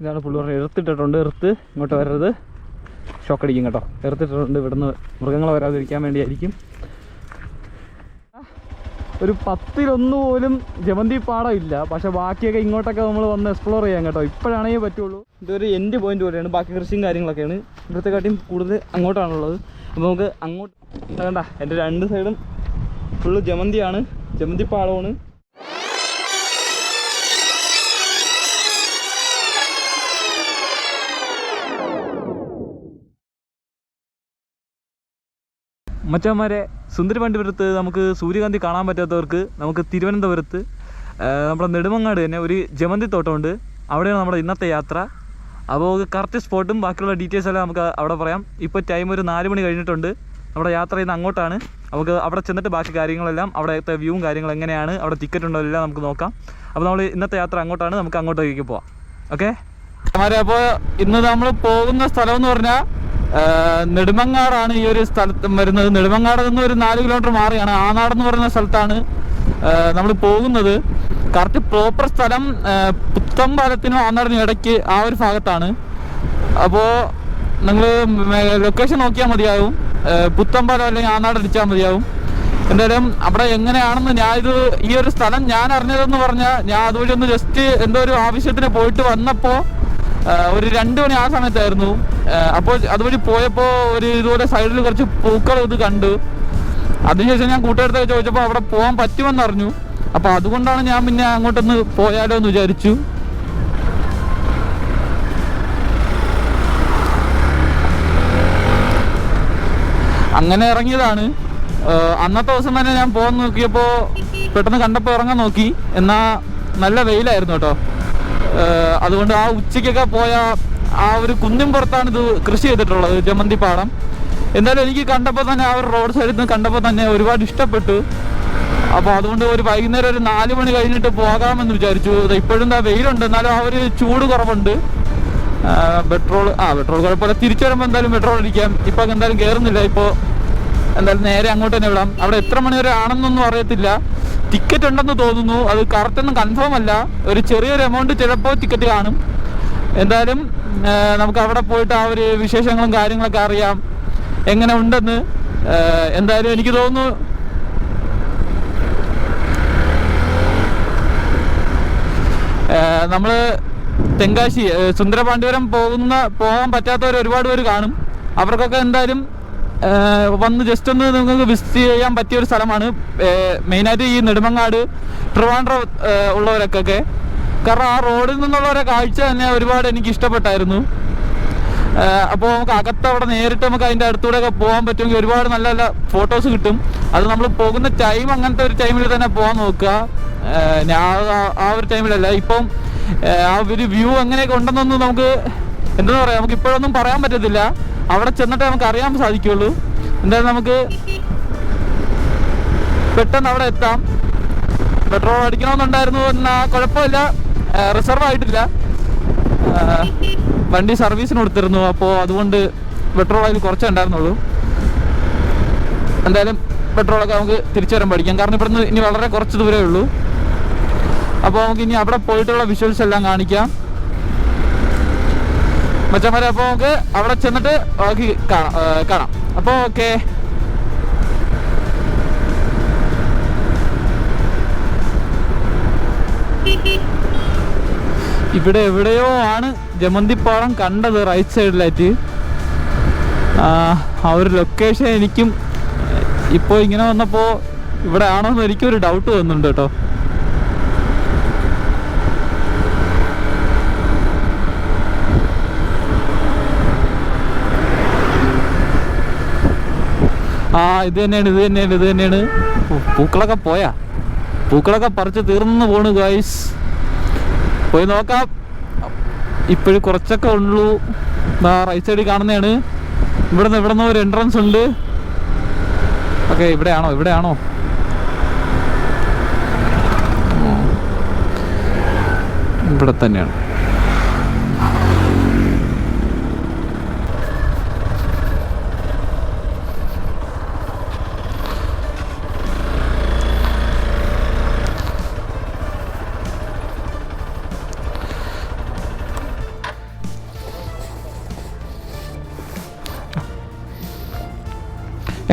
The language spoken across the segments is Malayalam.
ഇതാണ് പുള്ളി പറഞ്ഞത്. എറുത്തിട്ടിട്ടുണ്ട് എറുത്ത് ഇങ്ങോട്ട് വരരുത്. ഷോക്ക് അടിക്കും കേട്ടോ. എറുത്തിട്ടിട്ടുണ്ട് ഇവിടുന്ന് മൃഗങ്ങൾ വരാതിരിക്കാൻ വേണ്ടിയായിരിക്കും. ഒരു പത്തിലൊന്ന് പോലും ജമന്തി പാടം ഇല്ല. പക്ഷെ ബാക്കിയൊക്കെ ഇങ്ങോട്ടൊക്കെ നമ്മൾ വന്ന് എക്സ്പ്ലോർ ചെയ്യാൻ കേട്ടോ. ഇപ്പോഴാണെങ്കിൽ പറ്റുള്ളൂ. ഇതൊരു എൻഡ് പോയിന്റ് പോലെയാണ്. ബാക്കി കൃഷിയും കാര്യങ്ങളൊക്കെയാണ്. ഇവിടുത്തെ കാട്ടിയും കൂടുതൽ അങ്ങോട്ടാണുള്ളത്. അപ്പോൾ നമുക്ക് അങ്ങോട്ട് വേണ്ട എന്റെ രണ്ട് സൈഡും ഫുള്ള് ജമന്തിയാണ് ജമന്തി പാടമാണ്. മച്ചന്മാരെ സുന്ദരപണ്ടിപുരത്ത് നമുക്ക് സൂര്യകാന്തി കാണാൻ പറ്റാത്തവർക്ക് നമുക്ക് തിരുവനന്തപുരത്ത് നമ്മുടെ നെടുമങ്ങാട് തന്നെ ഒരു ജമന്തി തോട്ടമുണ്ട്. അവിടെയാണ് നമ്മുടെ ഇന്നത്തെ യാത്ര. അപ്പോൾ കറക്റ്റ് സ്പോട്ടും ബാക്കിയുള്ള ഡീറ്റെയിൽസ് എല്ലാം നമുക്ക് അവിടെ പറയാം. ഇപ്പോൾ ടൈം ഒരു നാല് മണി കഴിഞ്ഞിട്ടുണ്ട്. നമ്മുടെ യാത്ര ഇന്ന് അങ്ങോട്ടാണ്. നമുക്ക് അവിടെ ചെന്നിട്ട് ബാക്കി കാര്യങ്ങളെല്ലാം അവിടുത്തെ വ്യൂവും കാര്യങ്ങളും എങ്ങനെയാണ് അവിടെ ടിക്കറ്റ് ഉണ്ടോ എല്ലാം നമുക്ക് നോക്കാം. അപ്പോൾ നമ്മൾ ഇന്നത്തെ യാത്ര അങ്ങോട്ടാണ്. നമുക്ക് അങ്ങോട്ടേക്ക് പോവാം. ഓക്കെ അപ്പോൾ ഇന്ന് നമ്മൾ പോകുന്ന സ്ഥലം എന്ന് പറഞ്ഞാൽ നെടുമങ്ങാടാണ് ഈ ഒരു സ്ഥലത്ത് വരുന്നത്. നെടുമങ്ങാട് നിന്ന് ഒരു നാല് കിലോമീറ്റർ മാറിയാണ്. ആനാട് എന്ന് പറയുന്ന സ്ഥലത്താണ് നമ്മൾ പോകുന്നത്. കറക്റ്റ് പ്രോപ്പർ സ്ഥലം പുത്തമ്പാലത്തിനും ആനാടിനും ഇടയ്ക്ക് ആ ഒരു ഭാഗത്താണ്. അപ്പോൾ നിങ്ങൾ ലൊക്കേഷൻ നോക്കിയാൽ മതിയാവും. പുത്തമ്പാലം അല്ലെങ്കിൽ ആനാട് അടിച്ചാൽ മതിയാവും. എന്തായാലും അവിടെ എങ്ങനെയാണെന്ന് ഞാൻ ഇത് ഈ ഒരു സ്ഥലം ഞാൻ അറിഞ്ഞതെന്ന് പറഞ്ഞാൽ ഞാൻ അതുവഴി ഒന്ന് ജസ്റ്റ് എന്തോ ഒരു ആവശ്യത്തിന് പോയിട്ട് വന്നപ്പോൾ ഒരു രണ്ട് മണി ആ സമയത്തായിരുന്നു. അപ്പോൾ അതുവഴി പോയപ്പോൾ ഒരു ഇതുപോലെ സൈഡിൽ കുറച്ച് പൂക്കൾ ഇത് കണ്ടു. അതിനുശേഷം ഞാൻ കൂട്ടുകാരത്തൊക്കെ ചോദിച്ചപ്പോൾ അവിടെ പോകാൻ പറ്റുമെന്ന് അറിഞ്ഞു. അപ്പോൾ അതുകൊണ്ടാണ് ഞാൻ പിന്നെ അങ്ങോട്ടൊന്ന് പോയാലോ എന്ന് വിചാരിച്ചു. അങ്ങനെ ഇറങ്ങിയതാണ്. അന്നത്തെ ദിവസം തന്നെ ഞാൻ പോകാൻ നോക്കിയപ്പോൾ പെട്ടെന്ന് കണ്ടപ്പോൾ ഇറങ്ങാൻ നോക്കി. എന്നാൽ നല്ല വെയിലായിരുന്നു കേട്ടോ. അതുകൊണ്ട് ആ ഉച്ചയ്ക്കൊക്കെ പോയ ആ ഒരു കുന്നിൻ പുറത്താണ് ഇത് കൃഷി ചെയ്തിട്ടുള്ളത് ജമന്തി പാടം. എന്തായാലും എനിക്ക് കണ്ടപ്പോൾ തന്നെ ആ ഒരു റോഡ് സൈഡിൽ നിന്ന് കണ്ടപ്പോൾ തന്നെ ഒരുപാട് ഇഷ്ടപ്പെട്ടു. അപ്പോൾ അതുകൊണ്ട് ഒരു വൈകുന്നേരം ഒരു നാല് മണി കഴിഞ്ഞിട്ട് പോകാമെന്ന് വിചാരിച്ചു. ഇപ്പോഴും എന്താ വെയിലുണ്ട്. എന്നാലും ആ ഒരു ചൂട് കുറവുണ്ട്. പെട്രോൾ ആ പെട്രോൾ കുഴപ്പമില്ല. തിരിച്ചു വരുമ്പോൾ എന്തായാലും പെട്രോൾ അടിക്കാം. ഇപ്പം എന്തായാലും കയറുന്നില്ല ഇപ്പോൾ എന്തായാലും നേരെ അങ്ങോട്ട് തന്നെ വിടാം. അവിടെ എത്ര മണി വരെ ആണെന്നൊന്നും അറിയത്തില്ല. ടിക്കറ്റ് ഉണ്ടെന്ന് തോന്നുന്നു. അത് കറക്റ്റ് ഒന്നും കൺഫേം അല്ല. ഒരു ചെറിയൊരു എമൗണ്ട് ചിലപ്പോൾ ടിക്കറ്റ് കാണും. എന്തായാലും നമുക്ക് അവിടെ പോയിട്ട് ആ ഒരു വിശേഷങ്ങളും കാര്യങ്ങളൊക്കെ അറിയാം. എങ്ങനെ ഉണ്ടെന്ന് എന്തായാലും എനിക്ക് തോന്നുന്നു നമ്മൾ തെങ്കാശി സുന്ദരപാണ്ഡിപുരം പോകുന്ന പോകാൻ പറ്റാത്തവർ ഒരുപാട് പേര് കാണും. അവർക്കൊക്കെ എന്തായാലും വന്ന് ജസ്റ്റ് ഒന്ന് നിങ്ങൾക്ക് വിസിറ്റ് ചെയ്യാൻ പറ്റിയ ഒരു സ്ഥലമാണ്. മെയിനായിട്ട് ഈ നെടുമങ്ങാട് ട്രിവാൻഡ്രം ഉള്ളവരൊക്കെ. കാരണം ആ റോഡിൽ നിന്നുള്ള നിന്നുള്ളവരെ കാഴ്ച തന്നെ ഒരുപാട് എനിക്ക് ഇഷ്ടപ്പെട്ടായിരുന്നു. അപ്പോൾ നമുക്ക് അകത്ത് അവിടെ നേരിട്ട് നമുക്ക് അതിന്റെ അടുത്തൂടെ ഒക്കെ പോകാൻ പറ്റുമെങ്കിൽ ഒരുപാട് നല്ല നല്ല ഫോട്ടോസ് കിട്ടും. അത് നമ്മൾ പോകുന്ന ടൈം അങ്ങനത്തെ ഒരു ടൈമിൽ തന്നെ പോകാൻ നോക്കുക. ഞാൻ ആ- ആ ഒരു ടൈമിലല്ല ഇപ്പം ആ ഒരു വ്യൂ എങ്ങനെയൊക്കെ ഉണ്ടെന്നൊന്നും നമുക്ക് എന്താ പറയുക നമുക്ക് ഇപ്പോഴൊന്നും പറയാൻ പറ്റത്തില്ല. അവിടെ ചെന്നിട്ട് നമുക്ക് അറിയാൻ സാധിക്കുള്ളൂ എന്തായാലും നമുക്ക് പെട്ടെന്ന് അവിടെ എത്താം. പെട്രോൾ അടിക്കണമെന്നുണ്ടായിരുന്നു എന്നാൽ കുഴപ്പമില്ല. റിസർവ് ആയിട്ടില്ല. വണ്ടി സർവീസിന് കൊടുത്തിരുന്നു. അപ്പോൾ അതുകൊണ്ട് പെട്രോൾ അതിൽ കുറച്ചേ ഉണ്ടായിരുന്നുള്ളൂ. എന്തായാലും പെട്രോളൊക്കെ നമുക്ക് തിരിച്ചു വരാൻ പഠിക്കാം. കാരണം ഇവിടുന്ന് ഇനി വളരെ കുറച്ച് ദൂരമേ ഉള്ളൂ. അപ്പോൾ നമുക്ക് ഇനി അവിടെ പോയിട്ടുള്ള വിഷ്വൽസ് എല്ലാം കാണിക്കാം. മച്ചന്മാരെ അപ്പോൾ നമുക്ക് അവിടെ ചെന്നിട്ട് ബാക്കി കാണാം അപ്പോൾ ഓക്കെ. ഇവിടെ എവിടെയോ ആണ് ജമന്തിപ്പാടം കണ്ടത് റൈറ്റ് സൈഡിലായിട്ട് ആ ഒരു ലൊക്കേഷൻ എനിക്കും ഇപ്പോൾ ഇങ്ങനെ വന്നപ്പോൾ ഇവിടെ ആണോ എന്ന് എനിക്കൊരു ഡൗട്ട് വന്നിട്ടുണ്ട് കേട്ടോ. ആ ഇത് തന്നെയാണ് ഇത് തന്നെയാണ് ഇത് തന്നെയാണ്. പൂക്കളൊക്കെ പോയാ? പൂക്കളൊക്കെ പറിച്ച് തീർന്നു പോണു ഗായ്സ് പോയി നോക്കാം. ഇപ്പോഴും കുറച്ചൊക്കെ ഉള്ളൂ. റൈറ്റ് സൈഡിൽ കാണുന്നതാണ്. ഇവിടെ നിന്ന് ഇവിടെ ഒരു എൻട്രൻസ് ഉണ്ട്. ഓക്കെ ഇവിടെയാണോ? ഇവിടെയാണോ. ഇവിടെ തന്നെയാണ്.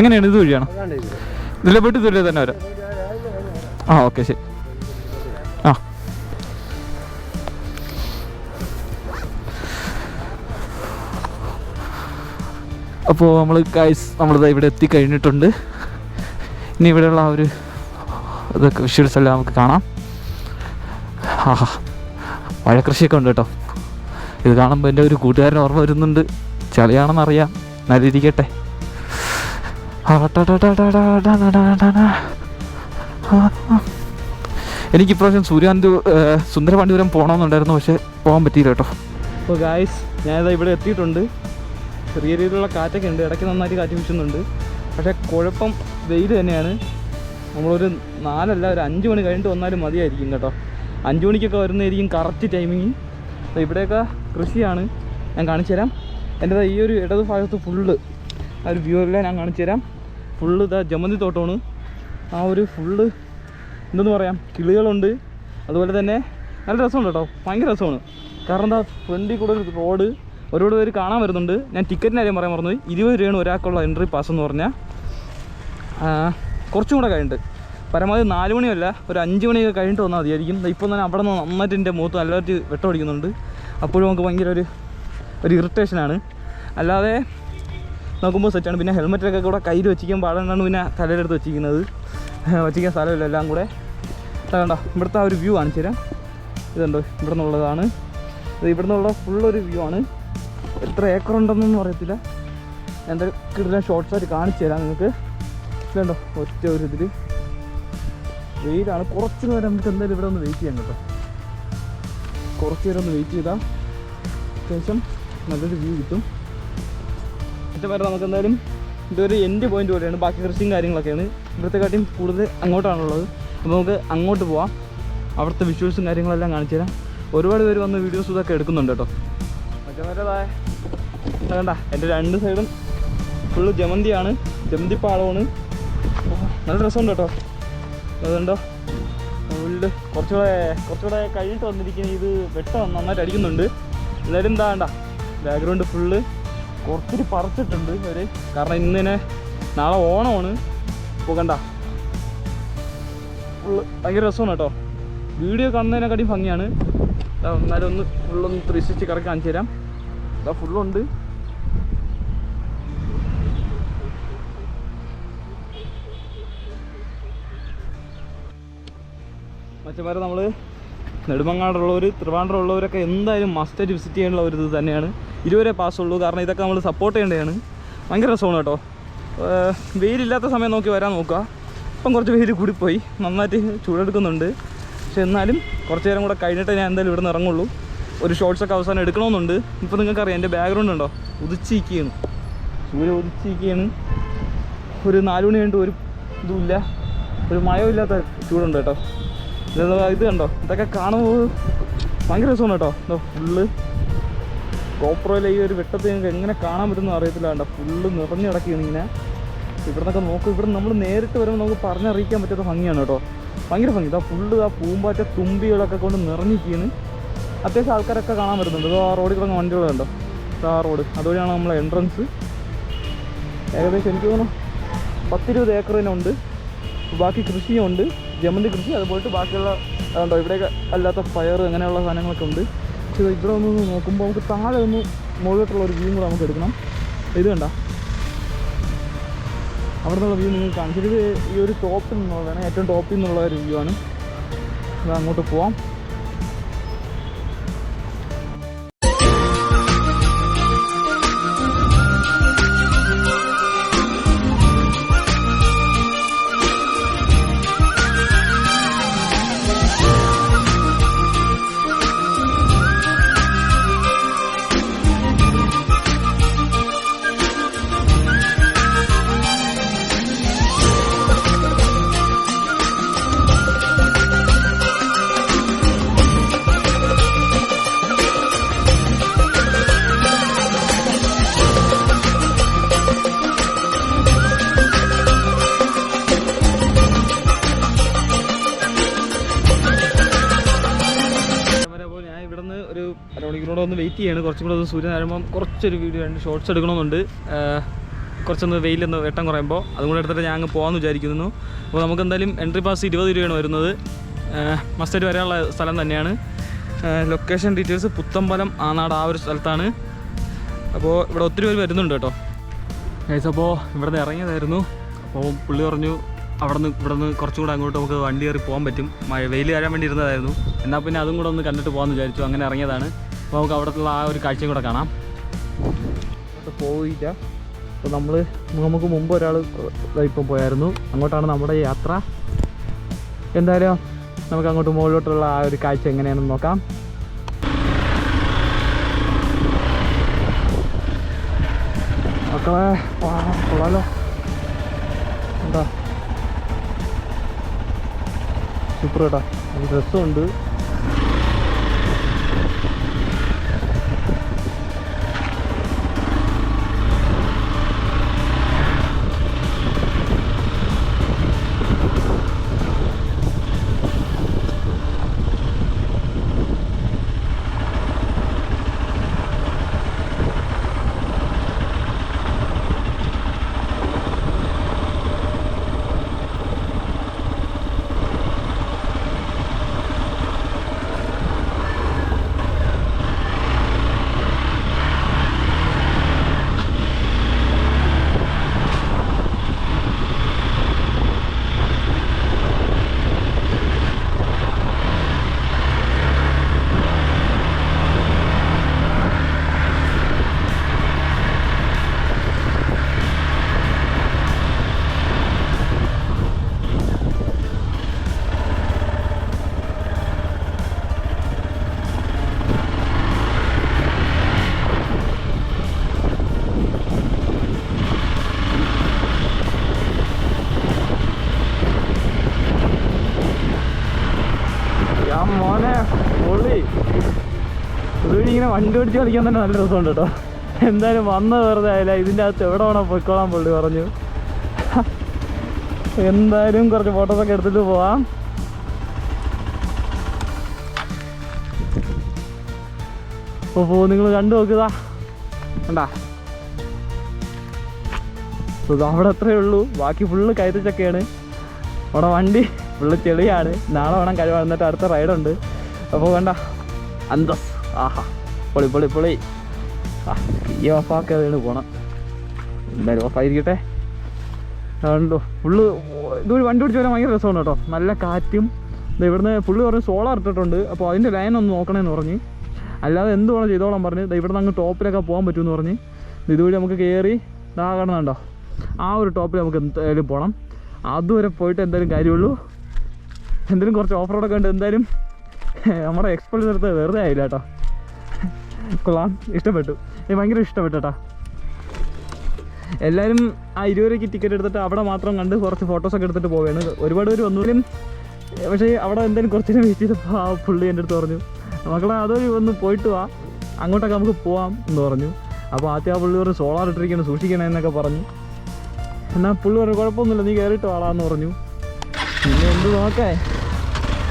എങ്ങനെയാണ് ഇത് വഴിയാണ്. ഇതിലെ പോയിട്ട് ഇതുവരെ തന്നെ വരാം. ആ ഓക്കെ ശരി. ആ. അപ്പോൾ നമ്മൾ ഗൈസ് നമ്മളിതാ ഇവിടെ എത്തിക്കഴിഞ്ഞിട്ടുണ്ട് ഇനി ഇവിടെയുള്ള ആ ഒരു ഇതൊക്കെ വിഷ്വൽസ് എല്ലാം നമുക്ക് കാണാം. ആഹാ. വാഴക്കൃഷിയൊക്കെ ഉണ്ട് കേട്ടോ. ഇത് കാണുമ്പോൾ എന്റെ ഒരു കൂട്ടുകാരൻ ഓർമ്മ വരുന്നുണ്ട്. ചളിയാണെന്നറിയാം. നല്ല ഇരിക്കട്ടെ. എനിക്ക് ഇപ്രാവശ്യം സൂര്യാന്ത് സുന്ദരപാണ്ഡിപുരം പോകണമെന്നുണ്ടായിരുന്നു പക്ഷേ പോകാൻ പറ്റിയില്ല കേട്ടോ. അപ്പോൾ ഗായ്സ് ഞാനിതാ ഇവിടെ എത്തിയിട്ടുണ്ട്. ചെറിയ രീതിയിലുള്ള കാറ്റൊക്കെ ഉണ്ട്. ഇടയ്ക്ക് നന്നായിട്ട് കാറ്റ് വീശുന്നുണ്ട്. പക്ഷേ കുഴപ്പം വെയിൽ തന്നെയാണ്. നമ്മളൊരു നാലല്ല ഒരു അഞ്ച് മണി കഴിഞ്ഞിട്ട് വന്നാലും മതിയായിരിക്കും കേട്ടോ. അഞ്ച് മണിക്കൊക്കെ വരുന്നതായിരിക്കും കറക്റ്റ് ടൈമിങ് ഇവിടെയൊക്കെ കൃഷിയാണ്. ഞാൻ കാണിച്ചു തരാം എന്റെ ഈ ഒരു ഇടത് ഭാഗത്ത് ഫുള്ള് ആ ഒരു വ്യൂ എല്ലാം ഞാൻ കാണിച്ചു തരാം. ഫുള്ള് ഇതാ ജമന്തി തോട്ടമാണ്. ആ ഒരു ഫുള്ള് എന്തെന്ന് പറയാം കിളികളുണ്ട്. അതുപോലെ തന്നെ നല്ല രസമുണ്ട് കേട്ടോ. ഭയങ്കര രസമാണ്. കാരണം എന്താ ഫ്രണ്ടിൽ കൂടെ ഒരു റോഡ് ഒരുപാട് പേര് കാണാൻ വരുന്നുണ്ട്. ഞാൻ ടിക്കറ്റിന്റെ കാര്യം പറയാൻ മറന്നു ഇരുപത് രൂപയാണ് ഒരാൾക്കുള്ള എൻട്രി പാസ് എന്ന് പറഞ്ഞാൽ കുറച്ചും കൂടെ കഴിഞ്ഞിട്ട്. പരമാവധി നാല് മണിയല്ല ഒരു അഞ്ച് മണിയൊക്കെ കഴിഞ്ഞിട്ട് വന്നാൽ മതിയായിരിക്കും. ഇപ്പം തന്നെ അവിടെ നിന്ന് നന്നായിട്ട് എന്റെ മുഖത്ത് നല്ലതായിട്ട് വെട്ടമടിക്കുന്നുണ്ട് അപ്പോഴും നമുക്ക് ഭയങ്കര ഒരു ഒരു ഇറിറ്റേഷനാണ് അല്ലാതെ നോക്കുമ്പോൾ സെറ്റാണ് പിന്നെ ഹെൽമെറ്റൊക്കെ കൂടെ കയ്യിൽ വെച്ചിരിക്കാൻ പാടാണ് പിന്നെ തലയിലെടുത്ത് വെച്ചിരിക്കുന്നത്. വെച്ചിരിക്കാൻ സ്ഥലമില്ല എല്ലാം കൂടെ. കണ്ടോ ഇവിടുത്തെ ആ ഒരു വ്യൂ കാണിച്ചു തരാം ഇതുണ്ടോ ഇവിടെ നിന്നുള്ളതാണ് ഇവിടെ നിന്നുള്ള ഫുള്ളൊരു വ്യൂ ആണ്. എത്ര ഏക്കർ ഉണ്ടെന്നൊന്നും അറിയത്തില്ല. എന്തായാലും കിട്ടുന്ന ഷോർട്സ് ആയിട്ട് കാണിച്ചു തരാം നിങ്ങൾക്ക്. ഇതുണ്ടോ ഒറ്റ ഒരു ഇതിൽ വെയിലാണ് കുറച്ച് നേരം നമുക്ക് എന്തായാലും ഇവിടെ ഒന്ന് വെയിറ്റ് ചെയ്യാം കേട്ടോ. കുറച്ച് നേരം ഒന്ന് വെയിറ്റ് ചെയ്താൽ അത്യാവശ്യം നല്ലൊരു വ്യൂ കിട്ടും. പേരെ നമുക്ക് എന്തായാലും ഇതൊരു എൻഡ് പോയിന്റ് പോലെയാണ്. ബാക്കി കൃഷിയും കാര്യങ്ങളൊക്കെയാണ്. ഇവിടുത്തെക്കാട്ടിയും കൂടുതൽ അങ്ങോട്ടാണുള്ളത്. അപ്പോൾ നമുക്ക് അങ്ങോട്ട് പോവാം. അവിടുത്തെ വിഷ്വൽസും കാര്യങ്ങളെല്ലാം കാണിച്ചു തരാം. ഒരുപാട് പേര് വന്ന് വീഡിയോസ് ഇതൊക്കെ എടുക്കുന്നുണ്ട് കേട്ടോ. മറ്റേതായ വേണ്ട എന്റെ രണ്ട് സൈഡും ഫുള്ള് ജമന്തിയാണ്. ജമന്തി പാളമാണ്. നല്ല രസമുണ്ട് കേട്ടോ. അതുണ്ടോ ഫുള്ള് കുറച്ചുകൂടെ കുറച്ചുകൂടെ കഴിഞ്ഞിട്ട് വന്നിരിക്കുന്ന ഇത് വെട്ടം നന്നായിട്ട് അടിക്കുന്നുണ്ട്. എന്തായാലും എന്താ വേണ്ട ബാക്ക്ഗ്രൗണ്ട് ഫുള്ള് കുറച്ചിട്ട് പറിച്ചിട്ടുണ്ട് അവർ കാരണം ഇന്നിനെ നാളെ ഓണമാണ്. പോകണ്ട കണ്ട. ഫുള്ള് ഭയങ്കര രസമാണ് കേട്ടോ. വീഡിയോ കാണുന്നതിനെക്കാട്ടിയും ഭംഗിയാണ്. എന്നാലും ഒന്ന് ഫുള്ളൊന്ന് ത്രീ സിക്സ്റ്റി കറക്റ്റ് കാണിച്ചു തരാം. ഇതാ ഫുള്ളുണ്ട്. മറ്റന്മാരെ നമ്മൾ നെടുമങ്ങാടുള്ളവർ ട്രിവാൻഡ്രം ഉള്ളവരൊക്കെ എന്തായാലും മസ്റ്റായിട്ട് വിസിറ്റ് ചെയ്യാനുള്ള ഒരു ഇത് തന്നെയാണ്. ഇരുവരെ പാസ്സുള്ളൂ കാരണം ഇതൊക്കെ നമ്മൾ സപ്പോർട്ട് ചെയ്യേണ്ടതാണ്. ഭയങ്കര രസമാണ് കേട്ടോ. വെയിലില്ലാത്ത സമയം നോക്കി വരാൻ നോക്കുക. ഇപ്പം കുറച്ച് വെയിൽ കൂടിപ്പോയി. നന്നായിട്ട് ചൂടെടുക്കുന്നുണ്ട്. പക്ഷെ എന്നാലും കുറച്ച് നേരം കൂടെ കഴിഞ്ഞിട്ട് ഞാൻ എന്തായാലും ഇവിടെ നിന്ന് ഇറങ്ങുള്ളൂ. ഒരു ഷോർട്സൊക്കെ അവസാനം എടുക്കണമെന്നുണ്ട്. ഇപ്പോൾ നിങ്ങൾക്കറിയാം എന്റെ ബാക്ക്ഗ്രൗണ്ട് ഉണ്ടോ? ഉദിച്ചിരിക്കുകയാണ് സൂര്യ ഉദിച്ചിരിക്കുകയാണ് ഒരു നാലുമണി കഴിഞ്ഞിട്ട് ഒരു ഇതുമില്ല. ഒരു മഴയില്ലാത്ത ചൂടുണ്ട് കേട്ടോ. ഇത് കണ്ടോ? ഇതൊക്കെ കാണുമ്പോൾ ഭയങ്കര രസമാണ് കേട്ടോ. എന്തോ ഫുള്ള് കോപ്രോയിലെ ഈ ഒരു വെട്ടത്തിൽ നിങ്ങൾക്ക് എങ്ങനെ കാണാൻ പറ്റുമെന്ന് അറിയത്തില്ല കണ്ടോ. ഫുള്ള് നിറഞ്ഞു കിടക്കുകയാണ് ഇങ്ങനെ. ഇവിടെ നിന്നൊക്കെ നോക്കും ഇവിടെ നമ്മൾ നേരിട്ട് വരുമ്പോൾ നമുക്ക് പറഞ്ഞറിയിക്കാൻ പറ്റാത്ത ഭംഗിയാണ് കേട്ടോ. ഭയങ്കര ഭംഗി. ഇതാ ഫുള്ള് ആ പൂമ്പാറ്റ തുമ്പികളൊക്കെ കൊണ്ട് നിറഞ്ഞിരിക്കുകയാണ്. അത്യാവശ്യം ആൾക്കാരൊക്കെ കാണാൻ വരുന്നുണ്ട് ഇത് ആ റോഡിൽ കിടന്ന വണ്ടികളുണ്ടോ ആ റോഡ്. അതുവഴിയാണ് നമ്മളെ എൻട്രൻസ് ഏകദേശം എനിക്ക് തോന്നുന്നു പത്തിരുപത് ഏക്കർ തന്നെ ഉണ്ട്. ബാക്കി കൃഷിയുണ്ട് ജമന്തി കൃഷി അതുപോയിട്ട് ബാക്കിയുള്ള അതുണ്ടോ ഇവിടെയൊക്കെ അല്ലാത്ത പയർ അങ്ങനെയുള്ള സാധനങ്ങളൊക്കെ ഉണ്ട്. പക്ഷേ ഇവിടെ ഒന്ന് നോക്കുമ്പോൾ നമുക്ക് താഴെ ഒന്ന് മുകളിലോട്ടുള്ള ഒരു വ്യൂ കൂടെ നമുക്ക് എടുക്കണം. ഇത് കണ്ട? അവിടെ നിന്നുള്ള വ്യൂ നിങ്ങൾക്ക് കാണിച്ചിട്ട് ഈ ഒരു ടോപ്പിൽ നിന്നുള്ളതാണ് ഏറ്റവും ടോപ്പിൽ നിന്നുള്ള ഒരു വ്യൂ ആണ്. അങ്ങോട്ട് പോവാം. ഒന്ന് വെയിറ്റ് ചെയ്യാണ്. കുറച്ചും കൂടെ ഒന്ന് സൂര്യൻ കുറച്ചൊരു വീഡിയോ രണ്ട് ഷോർട്സ് എടുക്കണമെന്നുണ്ട്. കുറച്ചൊന്ന് വെയിലൊന്ന് വെട്ടം കുറയുമ്പോൾ അതും കൂടെ എടുത്തിട്ട് ഞാൻ അങ്ങ് പോകാമെന്ന് വിചാരിക്കുന്നു. അപ്പോൾ നമുക്ക് എന്തായാലും എൻട്രി പാസ് ഇരുപത് രൂപയാണ് വരുന്നത്. മസ്റ്റായിട്ട് വരാനുള്ള സ്ഥലം തന്നെയാണ്. ലൊക്കേഷൻ ഡീറ്റെയിൽസ് പുത്തമ്പലം ആനാട് ആ ഒരു സ്ഥലത്താണ്. അപ്പോൾ ഇവിടെ ഒത്തിരി പേര് വരുന്നുണ്ട് കേട്ടോ. ഗൈസ് അപ്പോൾ ഇവിടെ നിന്ന് ഇറങ്ങിയതായിരുന്നു. അപ്പോൾ പുള്ളി പറഞ്ഞു അവിടെ നിന്ന് ഇവിടെ നിന്ന് കുറച്ചും കൂടെ അങ്ങോട്ട് നമുക്ക് വണ്ടി കയറി പോകാൻ പറ്റും. വെയിൽ കയറാൻ വേണ്ടി ഇരുന്നതായിരുന്നു. എന്നാൽ പിന്നെ അതും കൂടെ ഒന്ന് കണ്ടിട്ട് പോകാമെന്ന് വിചാരിച്ചു. അങ്ങനെ ഇറങ്ങിയതാണ്. അപ്പോൾ നമുക്ക് അവിടത്തുള്ള ആ ഒരു കാഴ്ച കൂടെ കാണാം. പോയില്ല. അപ്പോൾ നമ്മൾ നമുക്ക് മുമ്പ് ഒരാൾ ഇപ്പം പോയായിരുന്നു. അങ്ങോട്ടാണ് നമ്മുടെ യാത്ര. എന്തായാലും നമുക്ക് അങ്ങോട്ട് മുകളിലോട്ടുള്ള ആ ഒരു കാഴ്ച എങ്ങനെയാണെന്ന് നോക്കാം. മക്കളെ കൊള്ളാലോ. എന്താ? സൂപ്പർ കേട്ടോ. ഡ്രസ്സും ഉണ്ട് വണ്ടി ഓടിച്ച് കളിക്കാൻ തന്നെ നല്ല രസമുണ്ട് കേട്ടോ. എന്തായാലും വന്ന വെറുതെ ആയില്ല. ഇതിന്റെ അകത്ത് എവിടെ വേണം പൊയ്ക്കോളാൻ പുള്ളി പറഞ്ഞു. എന്തായാലും കുറച്ച് ഫോട്ടോസൊക്കെ എടുത്തിട്ട് പോവാം. അപ്പോൾ നിങ്ങൾ കണ്ടു നോക്കുക കണ്ടാ? അവിടെ അത്രയേ ഉള്ളൂ. ബാക്കി ഫുള്ള് കയറ്റച്ചൊക്കെയാണ്. അവിടെ വണ്ടി ഫുള്ള് ചെളിയാണ്. നാളെ വേണം കഴിവ്. എന്നിട്ട് അടുത്ത റൈഡുണ്ട് അപ്പോൾ വേണ്ട അന്തസ്. ആഹാ. പൊളി പൊളി പൊളി. ഈ വീണ് പോണം. എന്തായാലും ഓഫായിരിക്കട്ടെ. കണ്ടോ ഫുള്ള് ഇതൊരു വണ്ടി പിടിച്ച് വരാൻ ഭയങ്കര രസമാണ് കേട്ടോ. നല്ല കാറ്റും ഇവിടുന്ന് പുള്ളി പറഞ്ഞ് സോളാർ ഇട്ടിട്ടുണ്ട്. അപ്പോൾ അതിന്റെ ലൈൻ ഒന്ന് നോക്കണമെന്ന് പറഞ്ഞ്. അല്ലാതെ എന്ത് വേണം ചെയ്തോളാൻ പറഞ്ഞ്. ഇവിടുന്ന് അങ്ങ് ടോപ്പിലൊക്കെ പോകാൻ പറ്റുമെന്ന് പറഞ്ഞ്. ഇതുവഴി നമുക്ക് കയറി ഇതാ കാണുന്നുണ്ടോ ആ ഒരു ടോപ്പിൽ നമുക്ക് എന്തായാലും പോകണം അതുവരെ പോയിട്ട് എന്തായാലും കാര്യമുള്ളൂ. എന്തായാലും കുറച്ച് ഓഫ് റോഡൊക്കെ ഉണ്ട്. എന്തായാലും നമ്മുടെ എക്സ്പൾസ് എടുത്ത് വെറുതെ ആയില്ല കേട്ടോ. കൊള്ളാം. ഇഷ്ടപ്പെട്ടു. ഭയങ്കര ഇഷ്ടപ്പെട്ടു എല്ലാവരും ആ ഇരുപത് രൂപയ്ക്ക് ടിക്കറ്റ് എടുത്തിട്ട് അവിടെ മാത്രം കണ്ട് കുറച്ച് ഫോട്ടോസൊക്കെ എടുത്തിട്ട് പോവുകയാണ്. ഒരുപാട് പേര് വന്നാലും പക്ഷേ അവിടെ എന്തായാലും കുറച്ച് നേരം വെയിറ്റ് ചെയ്തപ്പോൾ ആ പുള്ളി എന്റെ അടുത്ത് പറഞ്ഞു മക്കളെ അതൊരു ഒന്ന് പോയിട്ട് വാ. അങ്ങോട്ടൊക്കെ നമുക്ക് പോവാം എന്ന് പറഞ്ഞു. അപ്പോൾ ആദ്യം ആ പുള്ളി പറഞ്ഞു സോളാർ ഇട്ടിരിക്കണം സൂക്ഷിക്കണേ എന്നൊക്കെ പറഞ്ഞു. എന്നാൽ പുള്ളി പറഞ്ഞു കുഴപ്പമൊന്നുമില്ല നീ കയറിയിട്ട് വാളാന്ന് പറഞ്ഞു. പിന്നെ എന്ത് നോക്കേ?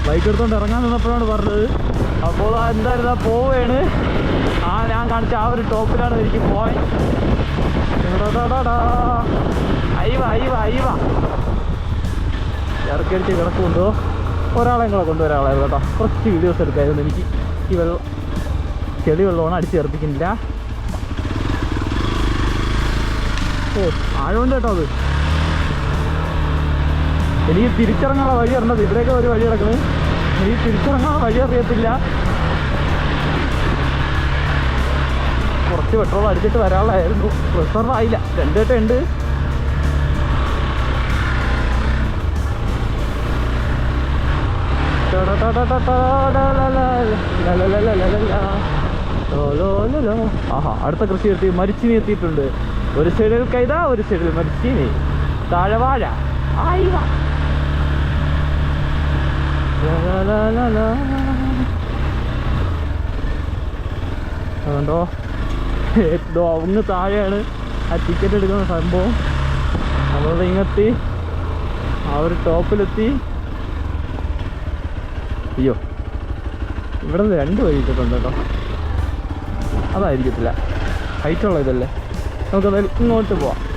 ബൈക്ക് എടുത്തോണ്ട് ഇറങ്ങാൻ നിന്നപ്പോഴാണ് പറഞ്ഞത്. അപ്പോൾ എന്തായിരുന്നാ പോവുകയാണ് ആ ഞാൻ കാണിച്ച ആ ഒരു ടോപ്പിലാണ് എനിക്ക് പോയി അയ്യവ അയ്യവ അയ്യവ. ഇറക്കടിച്ച് കിടക്കുന്നുണ്ടോ ഒരാളെ കൂടെ കൊണ്ടുവരാളായിരുന്നു കേട്ടോ. കുറച്ച് വീഡിയോസ് എടുക്കായിരുന്നു എനിക്ക്. ഈ വെള്ളം ചെളി വെള്ളമാണ് അടിച്ച് ചേർപ്പിക്കുന്നില്ല ഓ ആഴമുണ്ട് കേട്ടോ അത്. എനിക്ക് തിരിച്ചിറങ്ങാനുള്ള വഴി അറിഞ്ഞത് ഇവിടെയൊക്കെ ഒരു വഴി കിടക്കുന്നത് എനിക്ക് തിരിച്ചിറങ്ങാനുള്ള വഴി അറിയത്തില്ല. കുറച്ച് പെട്രോൾ അടിച്ചിട്ട് വരാനുള്ളതായിരുന്നു. റിസർവ് ആയില്ല. രണ്ട് വട്ടം ഉണ്ട്. ആഹാ അടുത്ത കൃഷി എത്തി മരിച്ചിനി എത്തിയിട്ടുണ്ട് ഒരു സൈഡിൽ കൈത ഒരു സൈഡിൽ മരിച്ചിനി താഴവാഴ ആയിവ. അങ്ങ് താഴെയാണ്. ആ ടിക്കറ്റ് എടുക്കുന്ന സംഭവം. നമ്മളുടെ ഇങ്ങെത്തി. ആ ഒരു ടോപ്പിലെത്തി. അയ്യോ. ഇവിടെ നിന്ന് രണ്ട് വഴി ഇട്ടിട്ടുണ്ട് കേട്ടോ. അതായിരിക്കത്തില്ല. ഹൈറ്റുള്ള ഇതല്ലേ? നമുക്ക് ഇങ്ങോട്ട് പോവാം.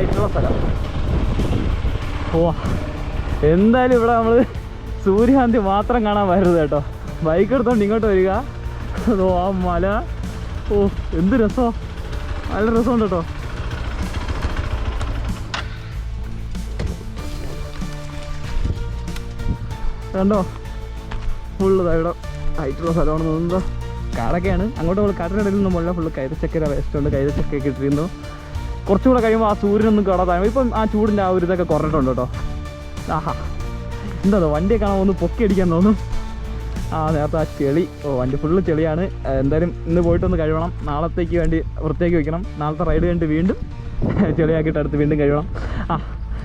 ഹൈറ്റുള്ള സ്ഥലം. ഓ എന്തായാലും ഇവിടെ നമ്മൾ സൂര്യകാന്തി മാത്രം കാണാൻ വരരുത് കേട്ടോ. ബൈക്ക് എടുത്തോണ്ട് ഇങ്ങോട്ട് വരിക. അതോ ആ മല? ഓ എന്ത് രസോ? നല്ല രസമുണ്ട് കേട്ടോ. കണ്ടോ? ഫുള്ള് ഇവിടെ ആയിട്ടുള്ള സ്ഥലമാണ് തോന്നുന്നു. കാടൊക്കെയാണ്. അങ്ങോട്ട് നമ്മൾ കാട്ടിനിടയിൽ നിന്നും മുകളിൽ ഫുള്ള് കൈതച്ചക്കര വേസ്റ്റ് ഉണ്ട്. കൈതച്ചക്കൊക്കെ ഇട്ടിരുന്നു. കുറച്ചുകൂടെ കഴിയുമ്പോൾ ആ സൂര്യനൊന്നും കാണാതെ ഇപ്പം ആ ചൂടിന്റെ ആ ഒരു ഇതൊക്കെ കുറഞ്ഞിട്ടുണ്ട് കേട്ടോ. ആഹാ. എന്താ വണ്ടി കാണാൻ ഒന്ന് പൊക്കി അടിക്കാൻ തോന്നും ആ നേരത്തെ ആ ചെളി. ഓ വണ്ടി ഫുള്ള് ചെളിയാണ്. എന്തായാലും ഇന്ന് പോയിട്ടൊന്ന് കഴുകണം നാളത്തേക്ക് വേണ്ടി വൃത്തിയാക്കി വെക്കണം. നാളത്തെ റൈഡ് കണ്ട് വീണ്ടും ചെളിയാക്കിയിട്ട് അടുത്ത് വീണ്ടും കഴുകണം ആ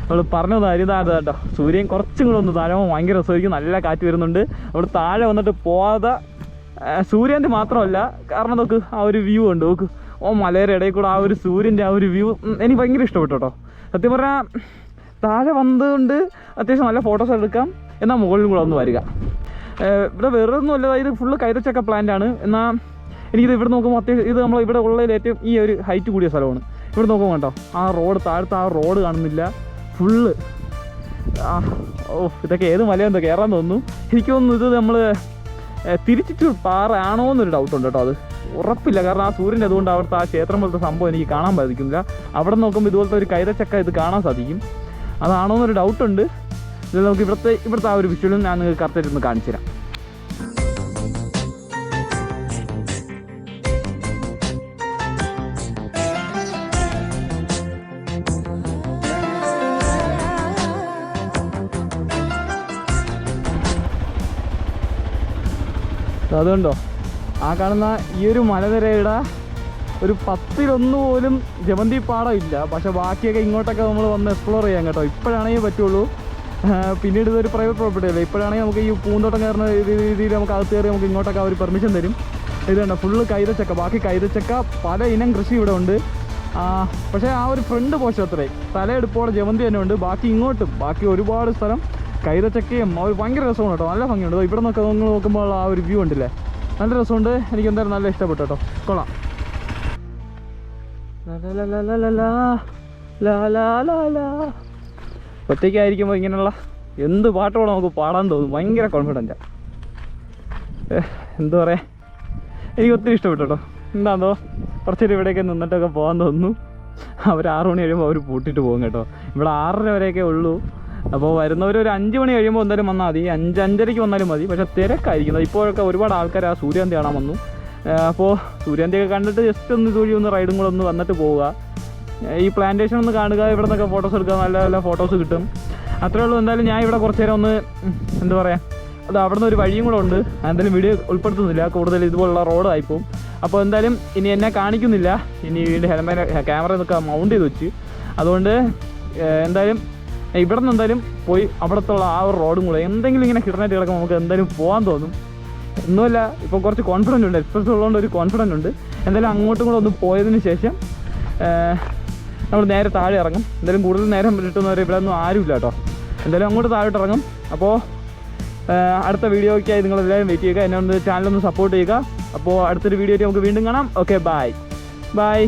അവൾ പറഞ്ഞു അരിതാണ് കേട്ടോ. സൂര്യൻ കുറച്ചും കൂടെ ഒന്ന് താഴെ ഭയങ്കര രസമായിരിക്കും. നല്ല കാറ്റ് വരുന്നുണ്ട്. അവിടെ താഴെ വന്നിട്ട് പോവാതെ സൂര്യന്റെ മാത്രമല്ല കാരണം നോക്ക് ആ ഒരു വ്യൂ ഉണ്ട് നോക്ക്. ഓ മലയുടെ ഇടയിൽ കൂടെ ആ ഒരു സൂര്യന്റെ ആ ഒരു വ്യൂ എനിക്ക് ഭയങ്കര ഇഷ്ടപ്പെട്ടു കേട്ടോ സത്യം പറഞ്ഞാൽ താഴെ വന്നതുകൊണ്ട് അത്യാവശ്യം നല്ല ഫോട്ടോസ് എടുക്കാം. എന്നാൽ മുകളിലും കൂടെ ഒന്ന് വരിക. ഇവിടെ വേറെ ഒന്നുമല്ല ഇത് ഫുള്ള് കൈതച്ചക്ക പ്ലാന്റ് ആണ്. എന്നാൽ എനിക്കിത് ഇവിടെ നോക്കുമ്പോൾ അത്യാവശ്യം ഇത് നമ്മൾ ഇവിടെ ഉള്ളതിൽ ഏറ്റവും ഈ ഒരു ഹൈറ്റ് കൂടിയ സ്ഥലമാണ്. ഇവിടെ നോക്കുമ്പോൾ കേട്ടോ ആ റോഡ് താഴത്തെ ആ റോഡ് കാണുന്നില്ല. ഫുള്ള് ഓ ഇതൊക്കെ ഏത് മലയെന്തോ കയറാൻ തോന്നുന്നു. എനിക്ക് തോന്നുന്നു ഇത് നമ്മൾ തിരിച്ചിട്ട് പാറ ആണോ എന്നൊരു ഡൗട്ടുണ്ട് കേട്ടോ അത്. ഉറപ്പില്ല. കാരണം ആ സൂര്യന്റെ അതുകൊണ്ട് അവിടുത്തെ ആ ക്ഷേത്രം പോലത്തെ സംഭവം എനിക്ക് കാണാൻ സാധിക്കുന്നില്ല അവിടെ നോക്കുമ്പോൾ ഇതുപോലത്തെ ഒരു കൈതച്ചക്ക ഇത് കാണാൻ സാധിക്കും. അതാണോ എന്നൊരു ഡൗട്ടുണ്ട് ഇത് നമുക്ക് ഇവിടുത്തെ ഇവിടുത്തെ ആ ഒരു വിഷ്വലും ഞാൻ നിങ്ങൾക്ക് കറക്റ്റായിട്ട് ഒന്ന് കാണിച്ചു തരാം. അതുകൊണ്ടോ? ആ കാണുന്ന ഈ ഒരു മലനിരയുടെ ഒരു പത്തിലൊന്ന് പോലും ജമന്തി പാടം ഇല്ല പക്ഷെ ബാക്കിയൊക്കെ ഇങ്ങോട്ടൊക്കെ നമ്മൾ വന്ന് എക്സ്പ്ലോർ ചെയ്യാൻ കേട്ടോ. ഇപ്പോഴാണെങ്കിൽ പറ്റുള്ളൂ. പിന്നീട് ഇതൊരു പ്രൈവറ്റ് പ്രോപ്പർട്ടി അല്ലേ? ഇപ്പോഴാണെങ്കിൽ നമുക്ക് ഈ പൂന്തോട്ടം കയറുന്ന രീതിയിൽ നമുക്ക് അകത്ത് കയറി നമുക്ക് ഇങ്ങോട്ടൊക്കെ അവർ പെർമിഷൻ തരും. ഇത് കണ്ടോ? ഫുള്ള് കൈതച്ചക്ക. ബാക്കി കൈതച്ചക്ക പല ഇനം കൃഷി ഇവിടെ ഉണ്ട്. പക്ഷേ ആ ഒരു ഫ്രണ്ട് പോഷൻ അത്രേ. തലയെടുപ്പോടെ ജമന്തി തന്നെ ഉണ്ട്. ബാക്കി ഇങ്ങോട്ടും ബാക്കി ഒരുപാട് സ്ഥലം കൈതച്ചക്കയും അവർ ഭയങ്കര രസമാണ് കേട്ടോ. നല്ല ഭംഗിയുണ്ട്. ഇവിടെ നിന്നൊക്കെ നിങ്ങൾ നോക്കുമ്പോൾ ആ ഒരു വ്യൂ ഉണ്ടല്ലേ? നല്ല രസമുണ്ട്. എനിക്ക് എന്തായാലും നല്ല ഇഷ്ടപ്പെട്ടു കേട്ടോ കൊള്ളാം. ഒറ്റയ്ക്കായിരിക്കുമ്പോൾ ഇങ്ങനെയുള്ള എന്ത് പാട്ടോടെ നമുക്ക് പാടാൻ തോന്നും. ഭയങ്കര കോൺഫിഡന്റാണ് എന്താ പറയുക എനിക്ക് ഒത്തിരി ഇഷ്ടപ്പെട്ടു കേട്ടോ എന്താണെന്നോ കുറച്ചൊരു ഇവിടെയൊക്കെ നിന്നിട്ടൊക്കെ പോകാൻ തോന്നുന്നു. അവർ ആറ് മണി കഴിയുമ്പോൾ അവർ പൂട്ടിയിട്ട് പോകും കേട്ടോ. ഇവിടെ ആറര വരെയൊക്കെ ഉള്ളൂ. അപ്പോൾ വരുന്നവർ ഒരു അഞ്ച് മണി കഴിയുമ്പോൾ എന്തായാലും വന്നാൽ മതി. അഞ്ച് അഞ്ചരയ്ക്ക് വന്നാലും മതി. പക്ഷേ തിരക്കായിരിക്കുന്നത് ഇപ്പോഴൊക്കെ ഒരുപാട് ആൾക്കാർ ആ സൂര്യകാന്തി കാണാൻ വന്നു. അപ്പോൾ സൂര്യകാന്തിയൊക്കെ കണ്ടിട്ട് ജസ്റ്റ് ഒന്ന് ഇതുവഴി ഒന്ന് റൈഡും കൂടെ ഒന്ന് വന്നിട്ട് പോവുക. ഈ പ്ലാന്റേഷൻ ഒന്ന് കാണുക ഇവിടെ നിന്നൊക്കെ ഫോട്ടോസ് എടുക്കുക നല്ല നല്ല ഫോട്ടോസ് കിട്ടും. അത്രേ ഉള്ളൂ. എന്തായാലും ഞാൻ ഇവിടെ കുറച്ച് നേരം ഒന്ന് എന്താ പറയുക അത് അവിടെ നിന്ന് ഒരു വഴിയും കൂടെ ഉണ്ട്. എന്തായാലും വീഡിയോ ഉൾപ്പെടുത്തുന്നില്ല. കൂടുതൽ ഇതുപോലുള്ള റോഡ് ആയിപ്പോവും അപ്പോൾ എന്തായാലും ഇനി എന്നെ കാണിക്കുന്നില്ല. ഇനി വീണ്ടും ഹെൽമെറ്റ് ക്യാമറ നിൽക്കുക മൗണ്ട് ചെയ്ത് വെച്ച്. അതുകൊണ്ട് എന്തായാലും ഇവിടെ നിന്ന് എന്തായാലും പോയി അവിടത്തുള്ള ആ ഒരു റോഡും കൂടെ എന്തെങ്കിലും ഇങ്ങനെ കിടന്നിട്ട് കിടക്കുമ്പോൾ നമുക്ക് എന്തായാലും പോകാൻ തോന്നും. ഒന്നുമില്ല ഇപ്പോൾ കുറച്ച് കോൺഫിഡന്റ് ഉണ്ട്. എക്സ്പ്രസ് ഉള്ളതുകൊണ്ട് ഒരു കോൺഫിഡന്റ് ഉണ്ട്. എന്തായാലും അങ്ങോട്ടും കൂടെ ഒന്ന് പോയതിന് ശേഷം നമ്മൾ നേരെ താഴെ ഇറങ്ങും. എന്തായാലും കൂടുതൽ നേരം കിട്ടുന്നവരെ ഇവിടെ ഒന്നും ആരുമില്ല കേട്ടോ. എന്തായാലും അങ്ങോട്ട് താഴോട്ട് ഇറങ്ങും. അപ്പോൾ അടുത്ത വീഡിയോയ്ക്കായി നിങ്ങളെല്ലാവരും വെയിറ്റ് ചെയ്യുക. എന്നെ ഒന്ന് ചാനലൊന്ന് സപ്പോർട്ട് ചെയ്യുക. അപ്പോൾ അടുത്തൊരു വീഡിയോ നമുക്ക് വീണ്ടും കാണാം. Okay bye bye